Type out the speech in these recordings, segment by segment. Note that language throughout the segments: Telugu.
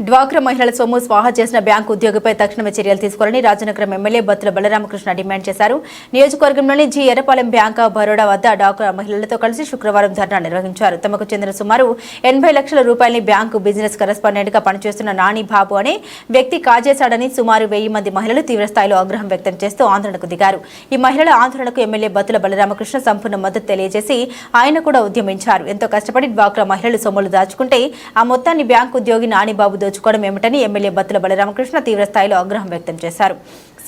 డ్వాక్రా మహిళల సొమ్ము స్వాహా చేసిన బ్యాంకు ఉద్యోగిపై తక్షణమే చర్యలు తీసుకోవాలని రాజనగరం ఎమ్మెల్యే బత్తుల బలరామకృష్ణ డిమాండ్ చేశారు. నియోజకవర్గంలోని G. Errapalem bank of Baroda వద్ద డ్వాక్రా మహిళలతో కలిసి శుక్రవారం ధర్నా నిర్వహించారు. తమకు చెందిన సుమారు ఎనభై లక్షల రూపాయలని బ్యాంకు బిజినెస్ కరెస్పాండెంట్గా పనిచేస్తున్న నాని బాబు అనే వ్యక్తి కాజేశాడని సుమారు వెయ్యి మంది మహిళలు తీవ్రస్థాయిలో ఆగ్రహం వ్యక్తం చేస్తూ ఆందోళనకు దిగారు. ఈ మహిళల ఆందోళనకు ఎమ్మెల్యే బత్తుల బలరామకృష్ణ సంపూర్ణ మద్దతు తెలియజేసి ఆయన కూడా ఉద్యమించారు. ఎంతో కష్టపడి డ్వాక్రా మహిళలు సొమ్ములు దాచుకుంటే ఆ మొత్తాన్ని బ్యాంకు ఉద్యోగి నానిబాబు దోచుకోవడం ఏమిటని ఎమ్మెల్యే బత్తుల బలరామకృష్ణ తీవ్ర స్థాయిలో ఆగ్రహం వ్యక్తం చేశారు.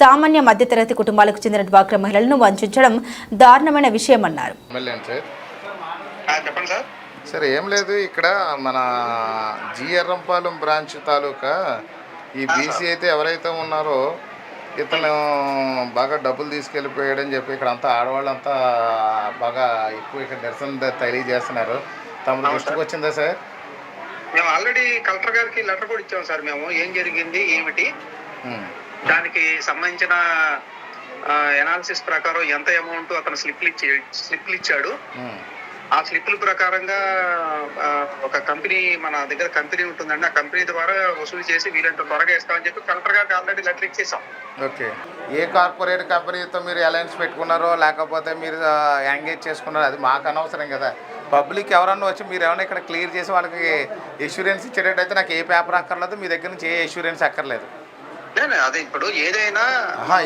సామాన్య మధ్యతరగతి కుటుంబాలకు చెందిన డ్వాక్రా మహిళలను వంచడం దారుణమైన విషయమన్నారు. ఎమ్మెల్యే సార్ ఆ, చెప్పండి సార్. సార్ ఏం లేదు ఇక్కడ మన జిఎర్రంపాలెం బ్రాంచ్ తాలూకా ఈ బీసీ అయితే ఎవరైతే ఉన్నారో ఇతను బాగా డబ్బులు తీసుకెళ్ళిపోయాడని చెప్పి ఇక్కడ అంతా ఆడవాళ్ళంతా బాగా ఎక్కువ ఇక్కడ నిరసన తెలియజేస్తున్నారు. తమ దృష్టికి వచ్చిందా సార్? మేము ఆల్రెడీ కలెక్టర్ గారికి లెటర్ కూడా ఇచ్చాం సార్ మేము. ఏం జరిగింది ఏమిటి? ఉమ్, దానికి సంబంధించిన ఎనాలిసిస్ ప్రకారం ఎంత అమౌంట్ అతను స్లిప్లు ఇచ్చి స్లిప్లు ఇచ్చాడు ఉమ్, ఆ స్లిప్ల ప్రకారంగా ఒక కంపెనీ మన దగ్గర కంపెనీ ఉంటుందండి. ఆ కంపెనీ ద్వారా వసూలు చేసి వీలంత త్వరగా ఇస్తామని చెప్పి కలెక్టర్ గారికి ఆల్రెడీ లెటర్ ఇచ్చేసాం. ఓకే. ఏ కార్పొరేట్ కంపెనీతో మీరు అలయన్స్ పెట్టుకున్నారో లేకపోతే మీరు ఎంగేజ్ చేసుకున్నారో అది మాకు అనవసరం కదా. పబ్లిక్ ఎవరన్నా వచ్చి మీరు ఏమైనా ఇక్కడ క్లియర్ చేసి వాళ్ళకి ఇన్సూరెన్స్ ఇచ్చేటట్టయితే నాకు ఏ పేపర్ అక్కర్లేదు మీ దగ్గర నుంచి ఏ ఇన్సూరెన్స్ అక్కర్లేదు. లేదు అది ఇప్పుడు ఏదైనా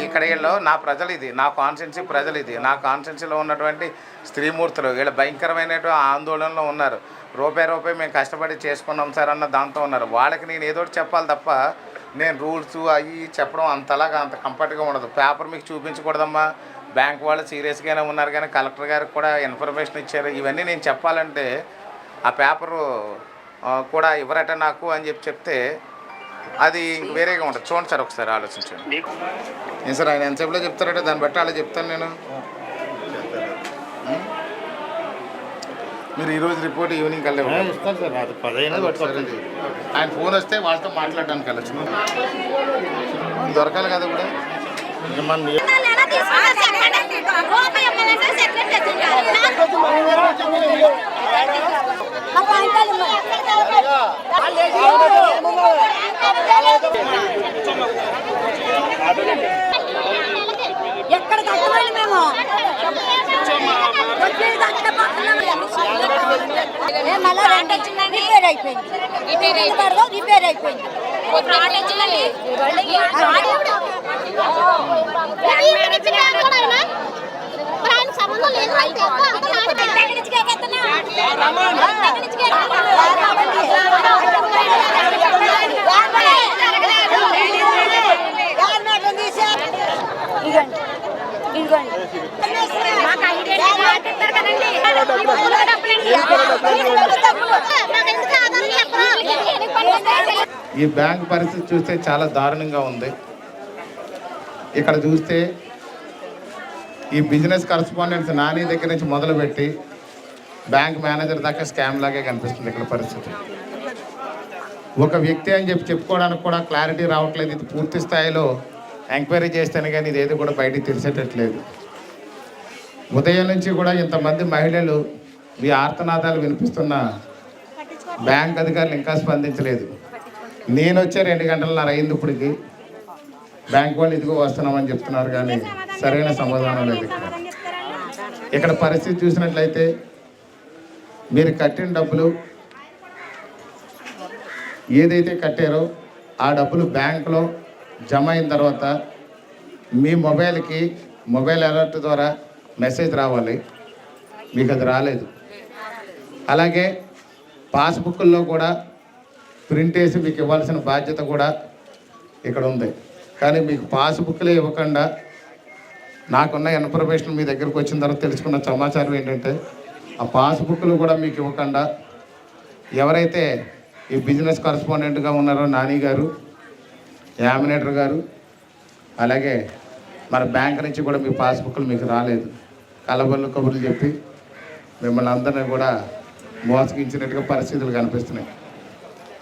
ఇక్కడ వీళ్ళు నా ప్రజలు ఇది నా కాన్స్టెన్సీ ప్రజలు ఇది. నా కాన్స్టెన్సీలో ఉన్నటువంటి స్త్రీమూర్తులు వీళ్ళు భయంకరమైనటువంటి ఆందోళనలో ఉన్నారు. రూపాయి రూపాయి మేము కష్టపడి చేసుకున్నాం సార్ అన్న దాంతో ఉన్నారు. వాళ్ళకి నేను ఏదో ఒకటి చెప్పాలి తప్ప నేను రూల్స్ అవి చెప్పడం అంతలాగా అంత కంఫర్ట్గా ఉండదు. పేపర్ మీకు చూపించకూడదమ్మా. బ్యాంక్ వాళ్ళు సీరియస్గానే ఉన్నారు కానీ కలెక్టర్ గారికి కూడా ఇన్ఫర్మేషన్ ఇచ్చారు. ఇవన్నీ నేను చెప్పాలంటే ఆ పేపరు కూడా ఇవ్వరట నాకు అని చెప్పి చెప్తే అది వేరేగా ఉంటుంది. చూడండి సార్ ఒకసారి ఆలోచించండి. ఏం సార్ ఆయన ఎంతసేపులో చెప్తారంటే? దాన్ని బట్టి అలా చెప్తాను నేను? మీరు ఈరోజు రిపోర్ట్ ఈవినింగ్ కల్లా. ఇస్తాను సార్. అది పదహైదు ఆయన ఫోన్ వస్తే వాళ్ళతో మాట్లాడడానికి వెళ్ళచ్చు. దొరకాలి కదా కూడా మన నియో- ఎలా తీసుకున్నారు చెప్పండి రూపాయి ఇవ్వాలంటే సెక్రటరీ తెచ్చింటారు మా పాయింటాలు ఎక్కడ కట్టమని మేము వచ్చేది కట్టకపోతున్నాం. ఏ మళ్ళా రెండు వచ్చిందండి. రిపేర్ అయిపోయింది. రిపేర్ అయిపోయింది. ఈ బ్యాంక్ పరిస్థితి చూస్తే చాలా దారుణంగా ఉంది. ఇక్కడ చూస్తే ఈ బిజినెస్ కరస్పాండెంట్స్ నాని దగ్గర నుంచి మొదలుపెట్టి బ్యాంక్ మేనేజర్ దాకా స్కామ్ లాగే కనిపిస్తుంది ఇక్కడ పరిస్థితి. ఒక వ్యక్తి అని చెప్పి చెప్పుకోవడానికి కూడా క్లారిటీ రావట్లేదు. ఇది పూర్తి స్థాయిలో ఎంక్వైరీ చేస్తేనే కానీ ఇది ఏది కూడా బయటికి తెలిసేటట్లేదు. ఉదయం నుంచి కూడా ఇంతమంది మహిళలు మీ ఆర్తనాదాలు వినిపిస్తున్న బ్యాంక్ అధికారులు ఇంకా స్పందించలేదు. నేను వచ్చే రెండు గంటలన్నర అయింది ఇప్పటికి బ్యాంక్ వాళ్ళు ఇదిగో వస్తున్నామని చెప్తున్నారు కానీ సరైన సమాధానం లేదు ఇక్కడ. ఇక్కడ పరిస్థితి చూసినట్లయితే మీరు కట్టిన డబ్బులు ఏదైతే కట్టారో ఆ డబ్బులు బ్యాంకులో జమ అయిన తర్వాత మీ మొబైల్కి మొబైల్ అలర్ట్ ద్వారా మెసేజ్ రావాలి. మీకు అది రాలేదు. అలాగే పాస్బుక్ల్లో కూడా ప్రింట్ వేసి మీకు ఇవ్వాల్సిన బాధ్యత కూడా ఇక్కడ ఉంది. కానీ మీకు పాస్బుక్లే ఇవ్వకుండా నాకున్న ఇన్ఫర్మేషన్ మీ దగ్గరకు వచ్చిన తర్వాత తెలుసుకున్న సమాచారం ఏంటంటే ఆ పాస్బుక్లు కూడా మీకు ఇవ్వకుండా ఎవరైతే ఈ బిజినెస్ కరస్పాండెంట్గా ఉన్నారో నాని గారు యామినేటర్ గారు అలాగే మన బ్యాంక్ నుంచి కూడా మీ పాస్బుక్లు మీకు రాలేదు. కలబల్లు కబుర్లు చెప్పి మిమ్మల్ని అందరినీ కూడా మోసగించినట్టుగా పరిస్థితులు కనిపిస్తున్నాయి.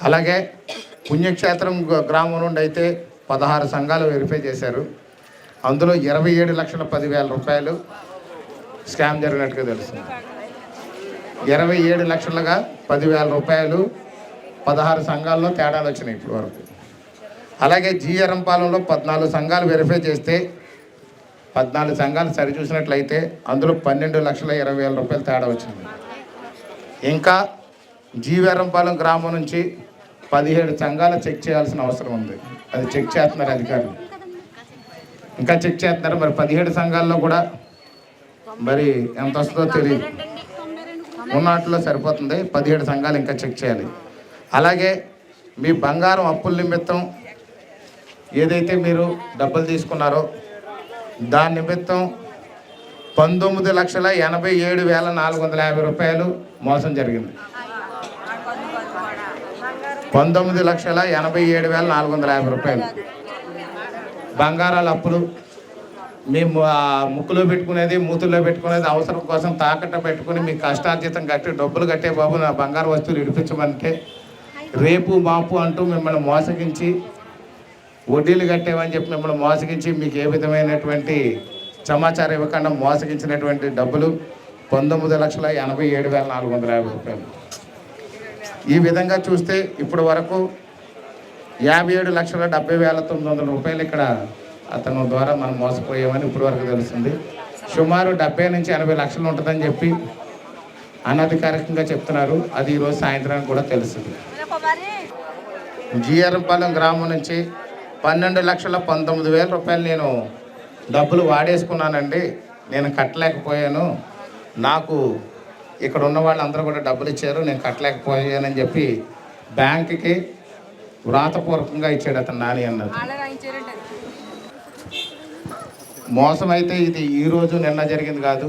అలాగే పుణ్యక్షేత్రం గ్రామం నుండి అయితే పదహారు సంఘాలు వెరిఫై చేశారు. అందులో ఇరవై ఏడు లక్షల పదివేల రూపాయలు స్కామ్ జరిగినట్టుగా తెలుస్తుంది. ఇరవై ఏడు లక్షలుగా పదివేల రూపాయలు పదహారు సంఘాల్లో తేడాలు వచ్చినాయి ఇప్పటి వరకు. అలాగే జీఆర్ఎం పాలెంలో పద్నాలుగు సంఘాలు వెరిఫై చేస్తే పద్నాలుగు సంఘాలు సరిచూసినట్లయితే అందులో పన్నెండు లక్షల ఇరవై వేల రూపాయలు తేడా వచ్చింది. ఇంకా జీవరంపాలెం గ్రామం నుంచి పదిహేడు సంఘాలు చెక్ చేయాల్సిన అవసరం ఉంది. అది చెక్ చేస్తున్నారు అధికారులు. ఇంకా చెక్ చేస్తున్నారు. మరి పదిహేడు సంఘాల్లో కూడా మరి ఎంత వస్తుందో తెలియదు. ఉన్నట్లో సరిపోతుంది. పదిహేడు సంఘాలు ఇంకా చెక్ చేయాలి. అలాగే మీ బంగారం అప్పుల నిమిత్తం ఏదైతే మీరు డబ్బులు తీసుకున్నారో దాని నిమిత్తం పంతొమ్మిది లక్షల ఎనభై ఏడు వేల నాలుగు వందల యాభై రూపాయలు మోసం జరిగింది. పంతొమ్మిది లక్షల ఎనభై ఏడు వేల నాలుగు వందల యాభై రూపాయలు. బంగారాల అప్పులు. మేము ముక్కులో పెట్టుకునేది మూతుల్లో పెట్టుకునేది అవసరం కోసం తాకట్ట పెట్టుకుని మీ కష్టార్జితం కట్టి డబ్బులు కట్టే బాబు నా బంగారు వస్తువులు ఇడిపించమంటే రేపు మాపు అంటూ మిమ్మల్ని మోసగించి వడ్డీలు కట్టేవని చెప్పి మిమ్మల్ని మోసగించి మీకు ఏ విధమైనటువంటి సమాచారం ఇవ్వకుండా మోసగించినటువంటి డబ్బులు పంతొమ్మిది లక్షల ఎనభై ఏడు వేల నాలుగు వందల యాభై రూపాయలు. ఈ విధంగా చూస్తే ఇప్పటి వరకు యాభై ఏడు లక్షల డెబ్బై వేల తొమ్మిది వందల రూపాయలు ఇక్కడ అతను ద్వారా మనం మోసపోయామని ఇప్పటి వరకు తెలుస్తుంది. సుమారు డెబ్బై నుంచి ఎనభై లక్షలు ఉంటుందని చెప్పి అనధికారికంగా చెప్తున్నారు. అది ఈరోజు సాయంత్రానికి కూడా తెలుస్తుంది. జిఆర్పాలెం గ్రామం నుంచి పన్నెండు లక్షల పంతొమ్మిది వేల రూపాయలు నేను డబ్బులు వాడేసుకున్నానండి. నేను కట్టలేకపోయాను. నాకు ఇక్కడ ఉన్న వాళ్ళందరూ కూడా డబ్బులు ఇచ్చారు నేను కట్టలేకపోయానని చెప్పి బ్యాంక్కి వ్రాతపూర్వకంగా ఇచ్చాడు అతను నాని అన్నది మోసం అయితే ఇది ఈ రోజు నిన్న జరిగింది కాదు.